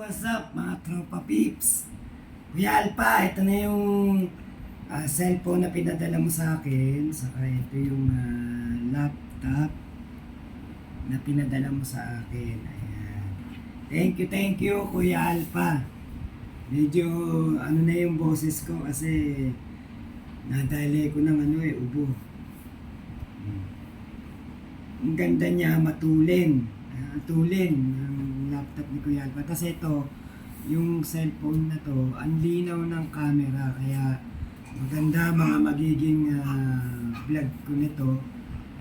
what's up mga tropa peeps? Kuya Alpa, ito na yung ah, cellphone na pinadala mo sa akin. Saka ito yung ah, laptop na pinadala mo sa akin. Ayan. Thank you, thank you Kuya Alpa. Medyo ano na yung boses ko kasi nadali ko ng ano eh, ubo. Hmm. Ang ganda niya, matulin. Ah, tulin ng laptop ni Kuya Alpa. Kasi ito, yung cellphone na to, ang linaw ng camera. Kaya maganda mga magiging ah, vlog ko nito.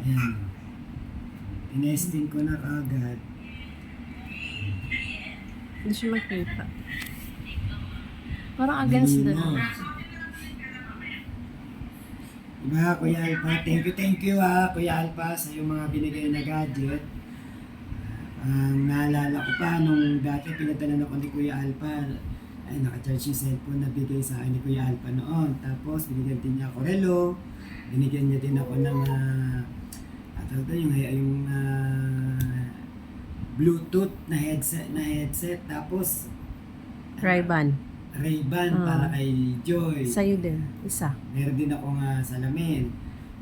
Ayan. Tinesting ko na kagad. Hindi siya makita. Parang against the... Malinaw. Diba, Kuya Alpa? Thank you, thank you ha, Kuya Alpa, sa yung mga binigay na gadget. Ang naalala ko pa, nung dati pinadala ako ni Kuya Alpa, ay naka-charge yung cellphone na bigay sa akin ni Kuya Alpa noon. Tapos, binigyan din niya ako relo, binigyan niya din ako ng, uh, atawag doon, yung, yung ah, Bluetooth na headset, na headset. Tapos, Ray-Ban. Ray-Ban Ah. para kay Joy. Sa'yo din. Isa. Meron din ako nga salamin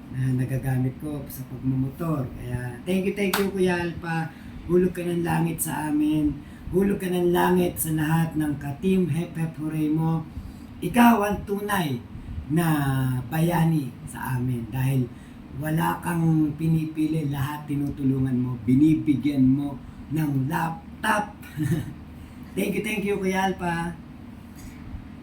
na nagagamit ko sa pagmumotor. Kaya thank you, thank you Kuya Alpa. Hulog ka ng langit sa amin. Hulog ka ng langit sa lahat ng ka-team Hep Hep Hooray mo. Ikaw ang tunay na bayani sa amin dahil wala kang pinipili lahat tinutulungan mo, binibigyan mo ng laptop. thank you, thank you Kuya Alpa.